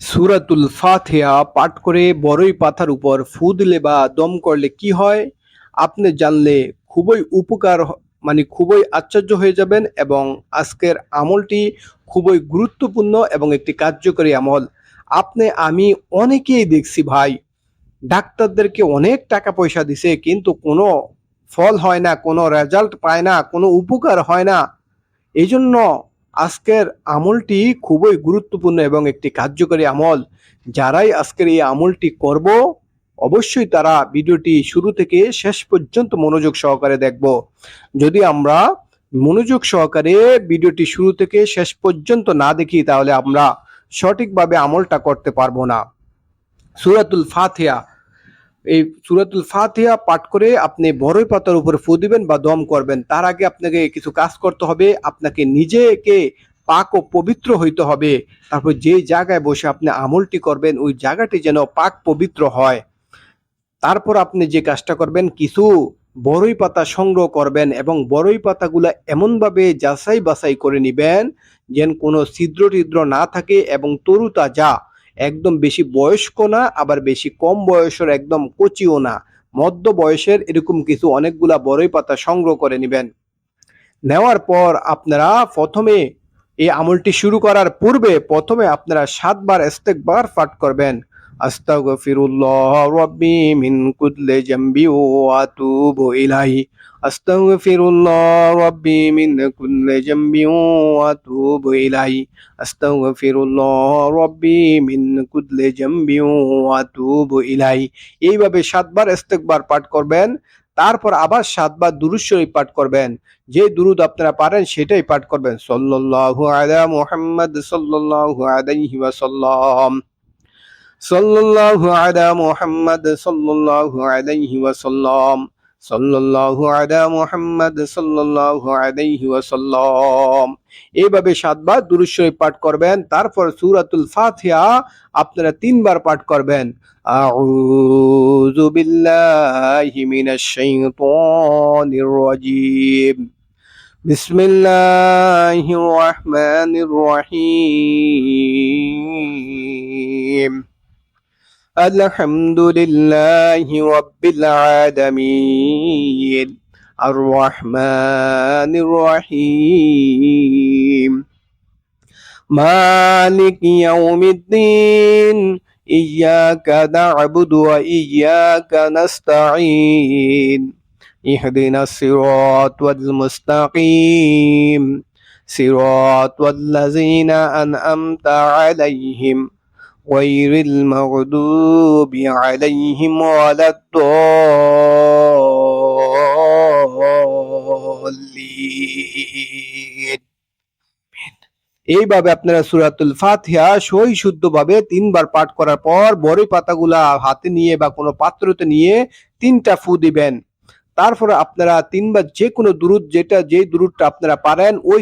সুরাতুল ফাতিহা পাঠ করে বড়ই পাথার উপর ফু দিলে বা দম করলে কি হয়? আপনি জানলে খুবই উপকার মানে খুবই আশ্চর্য হয়ে যাবেন এবং আজকের আমলটি খুবই গুরুত্বপূর্ণ এবং একটি কার্যকরী আমল। আপনি, আমি অনেকেই দেখছি ভাই, ডাক্তারদেরকে অনেক টাকা পয়সা দিছে, কিন্তু কোনো ফল হয় না, কোনো রেজাল্ট পায় না, কোনো উপকার হয় না। এই জন্য আজকের আমলটি খুবই গুরুত্বপূর্ণ এবং একটি কার্যকরী আমল। যারাই আজকের এই আমলটি করব, অবশ্যই তারা ভিডিওটি শুরু থেকে শেষ পর্যন্ত মনোযোগ সহকারে দেখব। যদি আমরা মনোযোগ সহকারে ভিডিওটি শুরু থেকে শেষ পর্যন্ত না দেখি, তাহলে আমরা সঠিকভাবে আমলটা করতে পারব না। সুরাতুল ফাতিহা এই সুরাতুল ফাতিহা পাঠ করে আপনি বড়ই পাতার উপরে ফু দিবেন বা দম করবেন, তার আগে আপনাকে কিছু কাজ করতে হবে, আপনাকে নিজেকে পাক ও পবিত্র হইতে হবে। তারপর যে জায়গায় বসে আপনি আমলটি করবেন, ওই জায়গাটি যেন পাক পবিত্র হয়। তারপর আপনি যে কাজটা করবেন, কিছু বড়ই পাতা সংগ্রহ করবেন এবং বড়ই পাতাগুলা এমনভাবে যাচাই বাছাই করে নেবেন, যেন কোনো ছিদ্র টিদ্র না থাকে এবং তরু তাজা একদম বেশি বয়স্ক না, আবার বেশি কম বয়সের একদম কচিও না। মধ্য বয়সের এরকম কিছু অনেকগুলা বড়ই পাতা সংগ্রহ করে নেবেন। নেওয়ার পর আপনারা প্রথমে এই আমলটি শুরু করার পূর্বে প্রথমে আপনারা সাতবার এস্তেকবার পাঠ করবেন। আস্তাগফিরুল্লাহ রাব্বি মিন কুল্লি জামবি ওয়া আতুবু ইলাইহি। আস্তাগফিরুল্লাহ রাব্বি মিন কুল্লি জামবি ওয়া আতুবু ইলাইহি। আস্তাগফিরুল্লাহ রাব্বি মিন কুল্লি জামবি ওয়া আতুবু ইলাইহি। এইভাবে সাতবার ইস্তেকবার পাঠ করবেন, তারপর আবার সাতবার দুরূদ শরীফ পাঠ করবেন। যে দুরুদ আপনারা পারেন সেটাই পাঠ করবেন। সাল্লাল্লাহু আলা মুহাম্মদ সাল্লাল্লাহু আলাইহি ওয়াসাল্লাম। সাল্লাল্লাহু আলা মুহাম্মদ সাল্লাল্লাহু আলাইহি ওয়াসাল্লাম সাল্লাল্লাহু আলা মুহাম্মদ সাল্লাল্লাহু আলাইহি ওয়াসাল্লাম এইভাবে সাতবার দুরূদ শরীফ পাঠ করবেন তারপর সূরাতুল ফাতিহা আপনারা তিনবার পাঠ করবেন আউযু বিল্লাহি মিনাশ শাইতানির রাজীম بسم الله الرحمن الرحيم الحمد لله رب العالمين الرحمن الرحيم. مالك يوم الدين. إياك نعبد وإياك نستعين. اهدنا الصراط المستقيم. صراط الذين أنعمت عليهم. غير المغضوب عليهم ولا الضالين এইভাবে আপনারা সুরাতুল ফাতিহা সই শুদ্ধভাবে তিনবার পাঠ করার পর বড়ই পাতাগুলা হাতে নিয়ে বা কোনো পাত্রতে নিয়ে তিনটা ফু দিবেন তারপরে আপনারা তিনবার যে কোনো দুরুদ যেটা যে দুরুদটা আপনারা পারেন ওই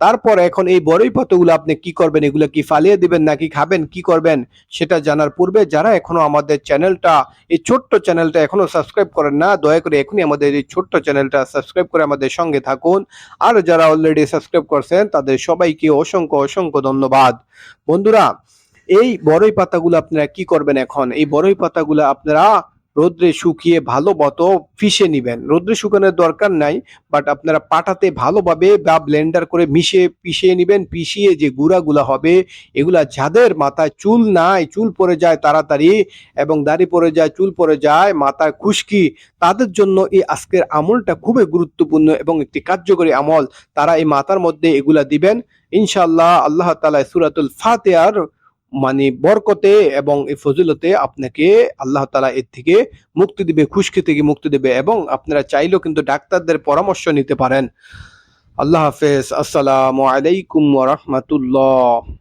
তারপর এখন এই বড়ই পাতাগুলো আপনি কি করবেন? এগুলো কি ফালিয়ে দিবেন নাকি খাবেন? কি করবেন? সেটা জানার পূর্বে যারা এখনও আমাদের চ্যানেলটা, এই ছোট্ট চ্যানেলটা এখনও সাবস্ক্রাইব করেন না, দয়া করে এখনই আমাদের এই ছোট্ট চ্যানেলটা সাবস্ক্রাইব করে আমাদের সঙ্গে থাকুন। আর যারা অলরেডি সাবস্ক্রাইব করছেন, তাদের সবাইকে অসংখ্য অসংখ্য ধন্যবাদ। বন্ধুরা, এই বড়ই পাতাগুলো আপনারা কি করবেন এখন? এই বড়ই পাতাগুলো আপনারা রোদ্রে শুকিয়ে ভালো মতো পিষে নিবেন। রোদ্রে শুকানোর দরকার নাই বাট আপনারা পাটাতে ভালোভাবে বা ব্লেন্ডার করে মিশে পিষিয়ে নিবেন, পিষিয়ে যে গুঁড়াগুলা হবে, এগুলা যাদের মাথায় চুল নাই, চুল পড়ে যায় তাড়াতাড়ি এবং দাড়ি পড়ে যায়, চুল পড়ে যায়, মাথায় খুশকি, তাদের জন্য এই আজকের আমলটা খুবই গুরুত্বপূর্ণ এবং একটি কার্যকরী আমল। তারা এই মাথার মধ্যে এগুলা দিবেন। ইনশাল্লাহ আল্লাহ তালা সুরাতুল ফাতেহার মানে বরকতে এবং এই ফজিলতে আপনাকে আল্লাহ তালা এর থেকে মুক্তি দিবে, খুশকি থেকে মুক্তি দিবে এবং আপনারা চাইলেও কিন্তু ডাক্তারদের পরামর্শ নিতে পারেন। আল্লাহ হাফেজ। আসসালামু আলাইকুম ওয়া রাহমাতুল্লাহ।